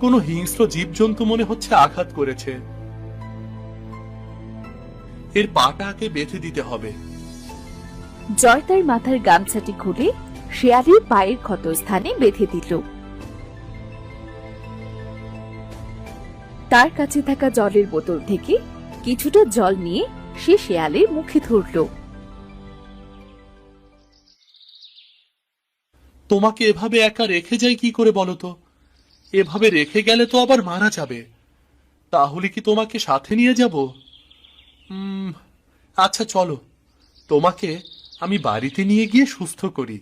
কোনো হিংস্র জীবজন্তু মনে হচ্ছে আঘাত করেছে। এর পাটাকে বেঁধে দিতে হবে। জয় তার মাথার গামছাটি খুলে শেয়ালের পায়ের ক্ষতস্থানে বেঁধে দিল। তার কাছে থাকা জলের বোতল থেকে কিছুটা জল নিয়ে সে শেয়ালের মুখে ধরল। তোমাকে এভাবে একা রেখে যাই কি করে বলো তো? এভাবে রেখে গেলে তো আবার মারা যাবে। তাহলে কি তোমাকে সাথে নিয়ে যাব? আচ্ছা চলো। তোমাকে আমি বাড়িতে নিয়ে গিয়ে সুস্থ করি।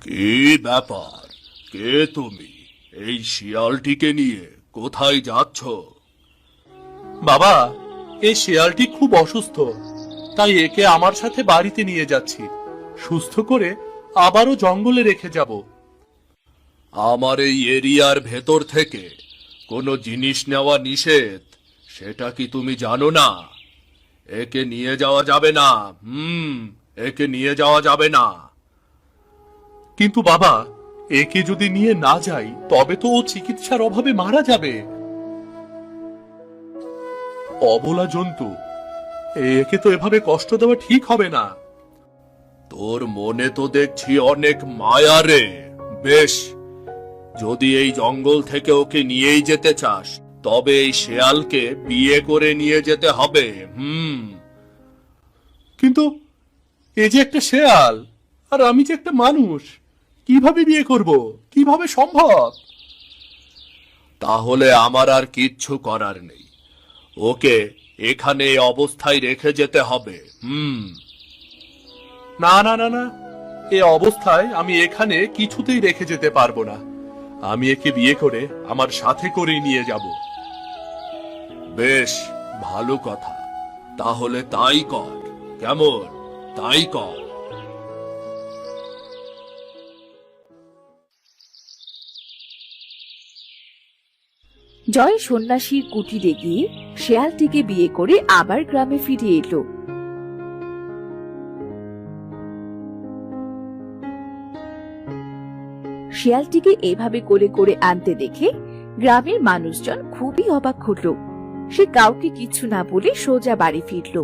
কি ব্যাপার? কে তুমি? এই শিয়ালটিকে নিয়ে কোথায় যাচ্ছ? বাবা এই শিয়ালটি খুব অসুস্থ তাই একে আমার সাথে বাড়িতে নিয়ে যাচ্ছি। সুস্থ করে আবারও জঙ্গলে রেখে যাব। আমার এই এরিয়ার ভেতর থেকে কোনো জিনিস নেওয়া নিষেধ সেটা কি তুমি জানো না? একে নিয়ে যাওয়া যাবে না হুম একে নিয়ে যাওয়া যাবে না। কিন্তু বাবা একে যদি নিয়ে না যাই তবে তো ও চিকিৎসার অভাবে মারা যাবে। অবলা জন্তু একে তো এভাবে কষ্ট দেওয়া ঠিক হবে না। তোর মনে তো দেখছি অনেক মায়া রে। বেশ যদি এই জঙ্গল থেকে ওকে নিয়েই যেতে চাস তবে এই শেয়ালকে বিয়ে করে নিয়ে যেতে হবে হুম। কিন্তু এ যে একটা শেয়াল আর আমি যে একটা মানুষ কীভাবে বিয়ে করব? কীভাবে সম্ভব? তাহলে আমার আর কিচ্ছু করার নেই। ওকে এখানে অবস্থায় রেখে যেতে হবে হুম। না না না না। এ অবস্থায় আমি এখানে কিছুতেই রেখে যেতে পারব না। আমি একে বিয়ে করে আমার সাথে করেই নিয়ে যাব। বেশ, ভালো কথা। তাহলে তাই কর। কেমন? তাই কর। জয় সন্ন্যাসীর কুটিরে গিয়ে শেয়ালটিকে বিয়ে করে আবার গ্রামে ফিরে এলো। শিয়ালটিকে এভাবে কোলে করে আনতে দেখে গ্রামের মানুষজন খুবই অবাক হলো। সে কাউকে কিছু না বলে সোজা বাড়ি ফিরল।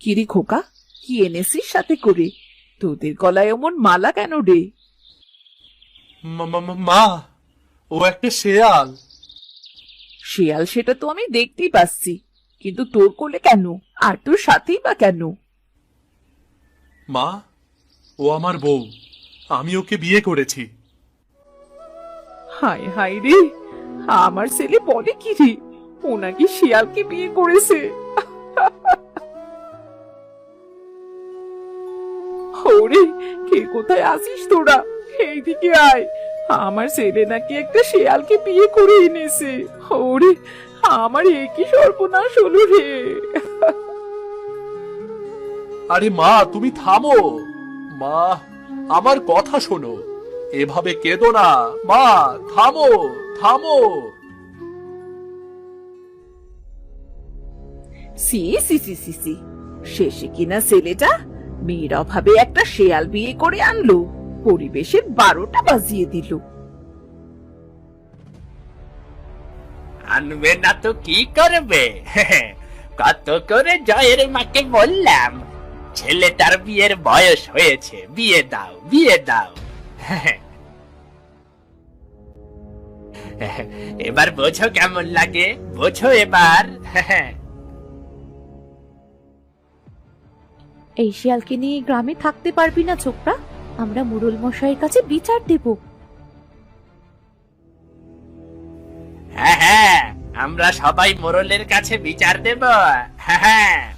কিরে খোকা কি এনেছিস সাথে করে? তোদের গলায় এমন মালা কেন রে? মা ও একটা শেয়াল। শিয়াল সেটা তো আমি দেখতেই পাচ্ছি। কিন্তু তোর কোলে কেন? আর তোর সাথেই বা কেন? মা ও আমার বউ। আমি ওকে বিয়ে করেছি। হায় হায় রে আমার ছেলে বলে কি রে? ও নাকি শিয়ালকে বিয়ে করেছে। ওরে কে কোথায় আসিস তোরা? এইদিকে আয়। আমার ছেলে নাকি একটা শিয়ালকে বিয়ে করে এনেছে। ওরে আমার একই সর্বনাশ হলো রে। আরে মা তুমি থামো। মা আমার কথা শোনো। এভাবে কেঁদো না। মা থামো থামো। সি সি সি সি সি। শেষে কিনা ছেলেটা মেয়ের অভাবে একটা শেয়াল বিয়ে করে আনলো। পরিবেশের বারোটা বাজিয়ে দিল। আনবে না তো কি করবে? কত করে জয়ের মাকে বললাম? ছেলেটার বিয়ের বয়স হয়েছে, বিয়ে দাও বিয়ে দাও। এবার বোঝো কেমন লাগে? বোঝো এবার। এই শিয়ালকে নিয়ে গ্রামে থাকতে পারবি না, ছোকরা। আমরা মুরুল মশাইয়ের কাছে বিচার দেব। আমরা সবাই মোরলের কাছে বিচার দেব। হ্যাঁ হ্যাঁ।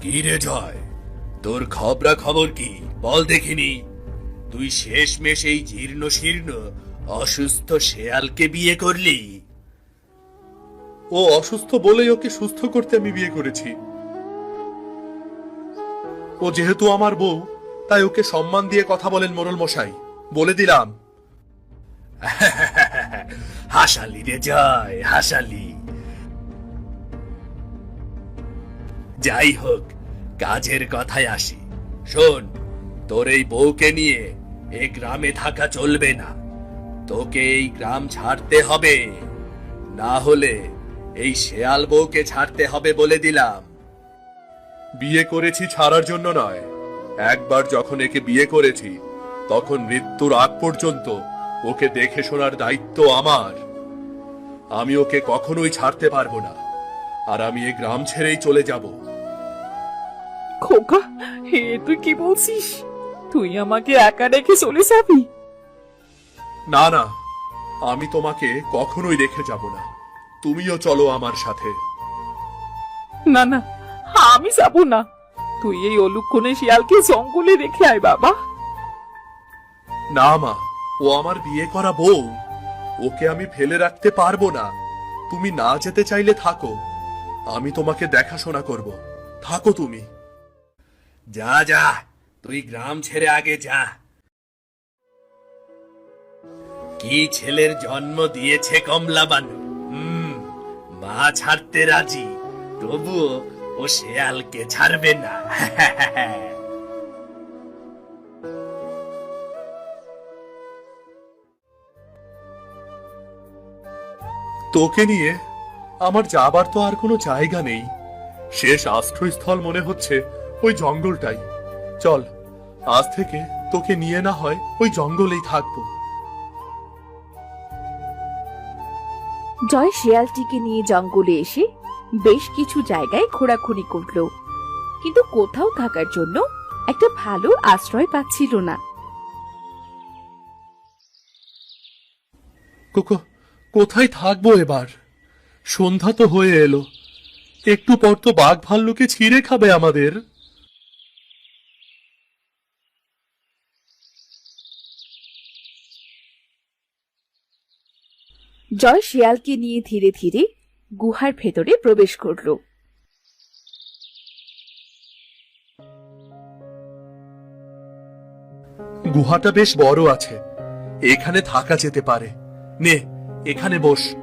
কি রে জয়? তোর খবরা খবর কি? বল দেখিনি। তুই শেষমেশ এই জীর্ণ শীর্ণ অসুস্থ শেয়ালকে বিয়ে করলি। ও অসুস্থ বলেই ওকে সুস্থ করতে আমি বিয়ে করেছি। ও যেহেতু আমার বউ তাই ওকে সম্মান দিয়ে কথা বলেন মোরল মশাই। বলে দিলাম। হাসালি রে জয় হাসালি। যাই হোক কাজের কথায় আসি। শোন তোর এই বউকে নিয়ে এ গ্রামে থাকা চলবে না। তোকে এই গ্রাম ছাড়তে হবে। না হলে এই শেয়াল বউকে ছাড়তে হবে বলে দিলাম। বিয়ে করেছি ছাড়ার জন্য নয়। একবার যখন একে বিয়ে করেছি তখন মৃত্যুর আগ পর্যন্ত ওকে দেখে শোনার দায়িত্ব আমার। আমি ওকে কখনোই ছাড়তে পারব না আর আমি এ গ্রাম ছেড়েই চলে যাব। খোকা হে তুই কি বলছিস? তুই আমাকে একা রেখে চলে যাবি? না না আমি তোমাকে কখনোই রেখে যাব না। তুমিও চলো আমার সাথে। না না আমি যাব না। তুই এই অলুক্ষণে শিয়ালকে জঙ্গলে রেখে আয়, বাবা। না, মা, ও আমার বিয়ে করা বউ। ওকে আমি ফেলে রাখতে পারব না। তুমি না যেতে চাইলে থাকো। আমি তোমাকে দেখাশোনা করব। থাকো তুমি। যা যা, তুই গ্রাম ছেড়ে আগে যা। কি ছেলের জন্ম দিয়েছে কমলা বানু মা ছাড়তে রাজি। তবুও ও শেয়ালকে ছাড়বে না। তোকে নিয়ে আমার যাবার তো আর কোনো জায়গা নেই। শেষ আশ্রয়স্থল মনে হচ্ছে ওই জঙ্গলটাই। চল আজ থেকে তোকে নিয়ে না হয় ওই জঙ্গলেই থাকব। জয় শিয়ালটিকে নিয়ে জঙ্গলে এসে বেশ কিছু জায়গায় ঘোরাঘুরি করল। কিন্তু কোথাও থাকার জন্য একটা ভালো আশ্রয় পাচ্ছিল না। কোকো কোথায় থাকব এবার? সন্ধ্যা তো হয়ে এলো। একটু পর তো বাঘ ভাল্লুকে ছিঁড়ে খাবে আমাদের। জয় শিয়ালকে নিয়ে ধীরে ধীরে গুহার ভেতরে প্রবেশ করল। গুহাটা বেশ বড় আছে। এখানে থাকা যেতে পারে। নে, এখানে বস।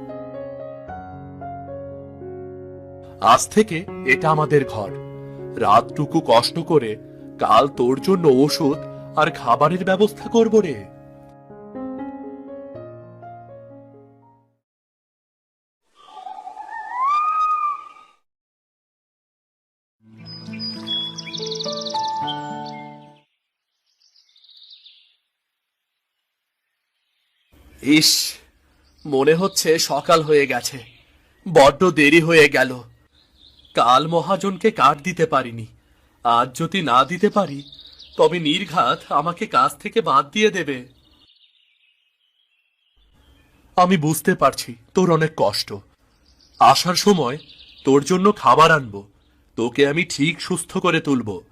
আজ থেকে এটা আমাদের ঘর। রাতটুকু কষ্ট করে কাল তোর জন্য ওষুধ আর খাবারের ব্যবস্থা করব রে। ইস, মনে হচ্ছে সকাল হয়ে গেছে। বড্ড দেরি হয়ে গেল। কাল মহাজনকে কাঠ দিতে পারিনি। আজ যদি না দিতে পারি, তবে নির্ঘাত আমাকে কাজ থেকে বাদ দিয়ে দেবে। আমি বুঝতে পারছি তোর অনেক কষ্ট। আসার সময় তোর জন্য খাবার আনব। তোকে আমি ঠিক সুস্থ করে তুলব।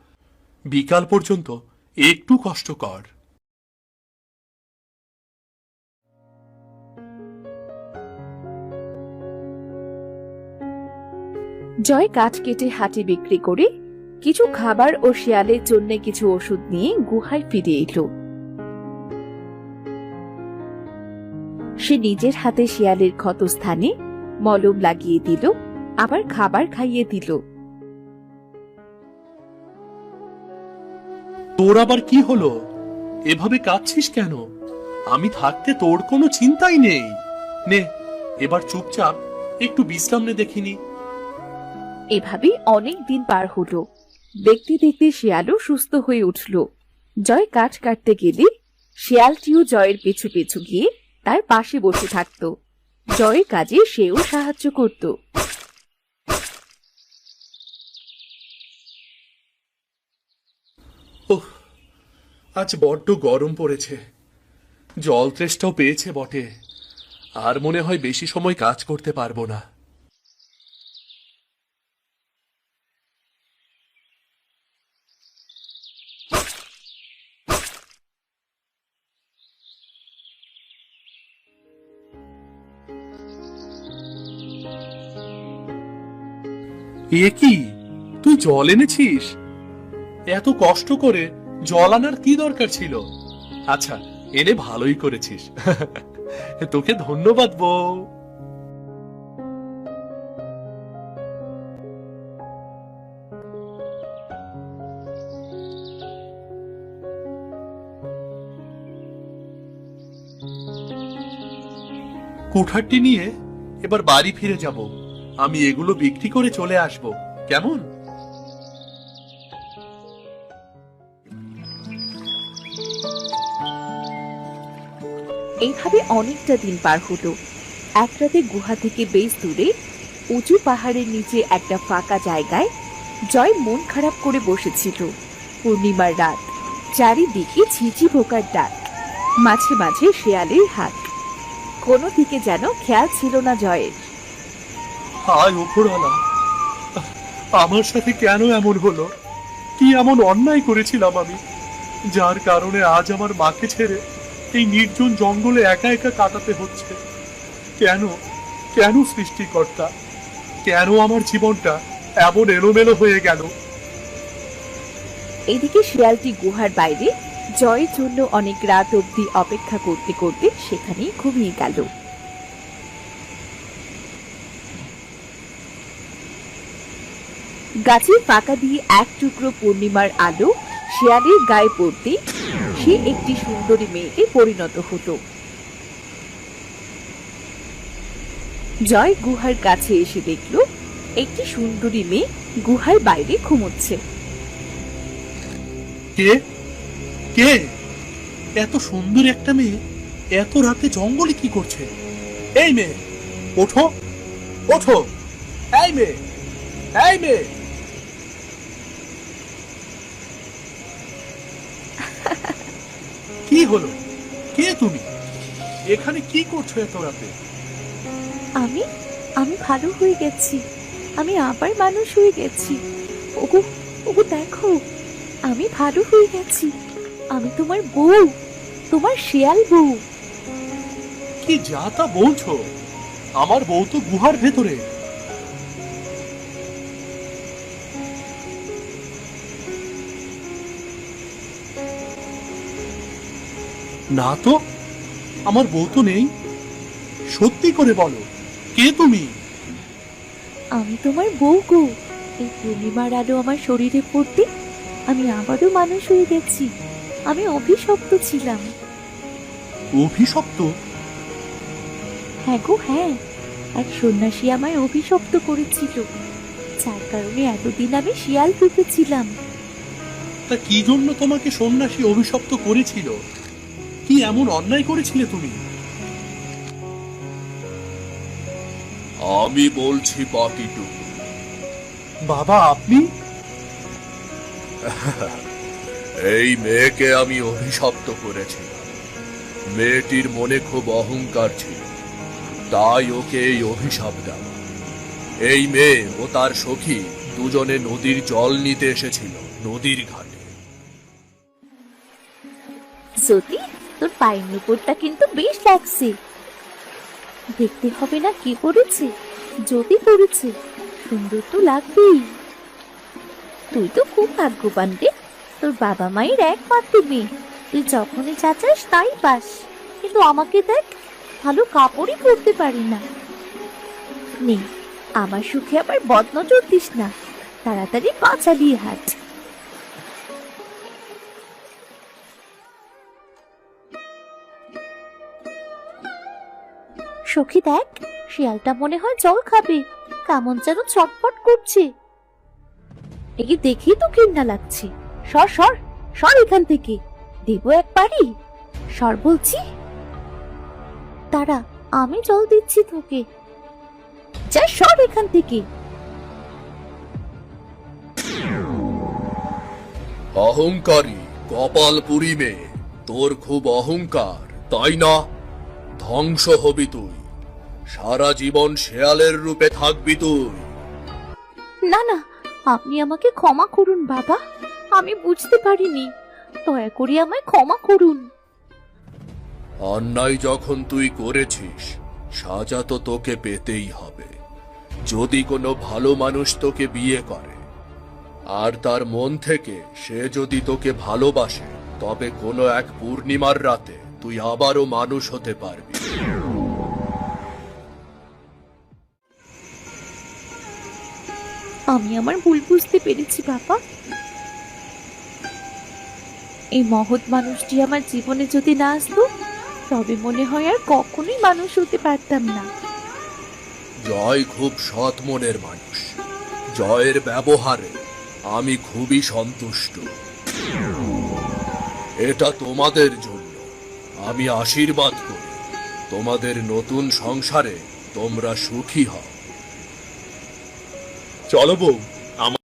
বিকাল পর্যন্ত একটু কষ্ট কর। জয় কাঠ কেটে হাটে বিক্রি করে কিছু খাবার ও শিয়ালের জন্য কিছু ওষুধ নিয়ে গুহায় ফিরে এলো। সে নিজের হাতে শিয়ালের ক্ষতস্থানে মলম লাগিয়ে দিল, আবার খাবার খাইয়ে দিল। তোর আবার কি হলো? এভাবে কাঁদছিস কেন? আমি থাকতে তোর কোনো চিন্তাই নেই। নে, এবার চুপচাপ একটু বিশ্রাম নে দেখিনি। এভাবে অনেক দিন পার হলো। দেখতে দেখতে শিয়ালও সুস্থ হয়ে উঠল। জয় কাঠ কাটতে গেলে শিয়ালটিও জয়ের পিছু পিছু গিয়ে তার পাশে বসে থাকত। জয়ের কাজে সেও সাহায্য করত। আজ বড্ড গরম পড়েছে। জল তৃষ্টাও পেয়েছে বটে। আর মনে হয় বেশি সময় কাজ করতে পারব না। এ কি? তুই জল এনেছিস? এত কষ্ট করে জল আনার কি দরকার ছিল? আচ্ছা এনে ভালোই করেছিস। তোকে ধন্যবাদ, বউ। কুঠারটি নিয়ে এবার বাড়ি ফিরে যাব। আমি এগুলো বিক্রি করে চলে আসব। কেমন? এইভাবে অনেকটা দিন পার হলো। এক রাতে গুহা থেকে বেশ দূরে, উঁচু পাহাড়ের নিচে একটা ফাঁকা জায়গায় জয় মন খারাপ করে বসেছিল। পূর্ণিমার রাত, চারিদিকে ঝিঝি পোকার ডাক, মাঝে মাঝে শেয়ালের হাত। কোনো দিকে যেন খেয়াল ছিল না জয়ের। হায় ওপরওয়ালা আমার সাথে কেন এমন হলো? কি এমন অন্যায় করেছিলাম আমি? যার কারণে আজ আমার মাকে ছেড়ে এই নির্জন জঙ্গলে একা একা কাটাতে হচ্ছে। কেন? কেন সৃষ্টিকর্তা? কেন আমার জীবনটা এমন এলোমেলো হয়ে গেল? এদিকে শিয়ালটি গুহার বাইরে জয়ের জন্য অনেক রাত অবধি অপেক্ষা করতে করতে সেখানেই ঘুমিয়ে গেল। গাছের ফাঁকা দিয়ে এক টুকরো পূর্ণিমার আলো শিয়ালের গায়ে পড়তে সে একটি সুন্দরী মেয়েতে পরিণত হতো। জয় গুহার কাছে এসে দেখল, একটি সুন্দরী মেয়ে গুহার বাইরে ঘুমোচ্ছে। কে? কে? এত সুন্দর একটা মেয়ে এত রাতে জঙ্গলে কি করছে? এই মেয়ে, ওঠো ওঠো। এই মেয়ে এই মেয়ে। কি হলো? কে তুমি? এখানে কি করছ এত রাতে? আমি আমি ভালো হয়ে গেছি। আমি আবার মানুষ হয়ে গেছি। ওগো ওগো দেখো আমি ভালো হয়ে গেছি। আমি তোমার বউ তোমার শেয়াল বউ। কি যা তা বলছো? আমার বউ তো গুহার ভেতরে। না তো? আমার বউ তো নেই। সত্যি করে বলো কে তুমি? আমি তোমার বউ গো। এই পূর্ণিমার আলো আমার শরীরে পড়তে আমি আবারও মানুষ হয়ে গেছি। আমি অভিশপ্ত ছিলাম। অভিশপ্ত? হ্যাঁ গো হ্যাঁ। এক সন্ন্যাসী আমায় অভিশপ্ত করেছিল। যার কারণে এতদিন আমি শিয়াল রূপেছিলাম তা কি জন্য তোমাকে সন্ন্যাসী অভিশপ্ত করেছিল? কি এমন অন্যায় করেছিলে তুমি? আমি বলছি বাকিটুকু বাবা আপনি? এই মেয়েকে আমি অভিশপ্ত করেছিলাম মেয়েটির মনে খুব অহংকার ছিল। তাই ওকে এই অভিশাপ দেওয়া এই মেয়ে ও তার সখী দুজনে নদীর জল নিতে এসেছিল নদীর ঘাটে। জ্যোতি পায়ের নুপুরটা কিন্তু বেশ লাগছে দেখতে হবে না কি পড়েছে যদি পড়েছে সুন্দর তো লাগবেই। তুই তো খুব ভাগ্যবান রে, তোর বাবা মায়ের একমাত্র মেয়ে। তুই যখনই যা চাস তাই পাস, কিন্তু আমাকে দেখ, ভালো কাপড়ই পরতে পারি না। নে, আমার সুখে আবার বদনজর দিস না, তাড়াতাড়ি পা চালিয়ে হাঁট। সখী দেখ, শিয়ালটা মনে হয় জল খাবে। কেমন যেন ছটফট করছে। একে দেখেই তো ঘৃণা লাগছে। সর সর সর এখান থেকে। দেবো একবারই সর বলছি। তারা আমি জল দিচ্ছি তোকে। যা, সর এখান থেকে। অহংকারী, কপাল পুরি মেয়ে। তোর খুব অহংকার, তাই না? ধ্বংস হবি তুই। সারা জীবন শেয়ালের রূপে থাকবি তুই। না না আপনি আমাকে ক্ষমা করুন বাবা। আমি বুঝতে পারিনি। দয়া করে আমায় ক্ষমা করুন। অন্যায় যখন তুই করেছিস সাজা তো তোকে পেতেই হবে। যদি কোনো ভালো মানুষ তোকে বিয়ে করে আর তার মন থেকে সে যদি তোকে ভালোবাসে তবে কোনো এক পূর্ণিমার রাতে তুই আবারও মানুষ হতে পারবি। আমি আমার ভুল বুঝতে পেরেছি, বাবা। এই মহৎ মানুষটি আমার জীবনে যদি না আসতো, তবে মনে হয় আর কখনোই মানুষ হতে পারতাম না। জয় খুব সৎ মনের মানুষ। জয়ের ব্যবহারে আমি খুবই সন্তুষ্ট। এটা তোমাদের জন্য। আমি আশীর্বাদ করি। তোমাদের নতুন সংসারে তোমরা সুখী হও। চলো বউ।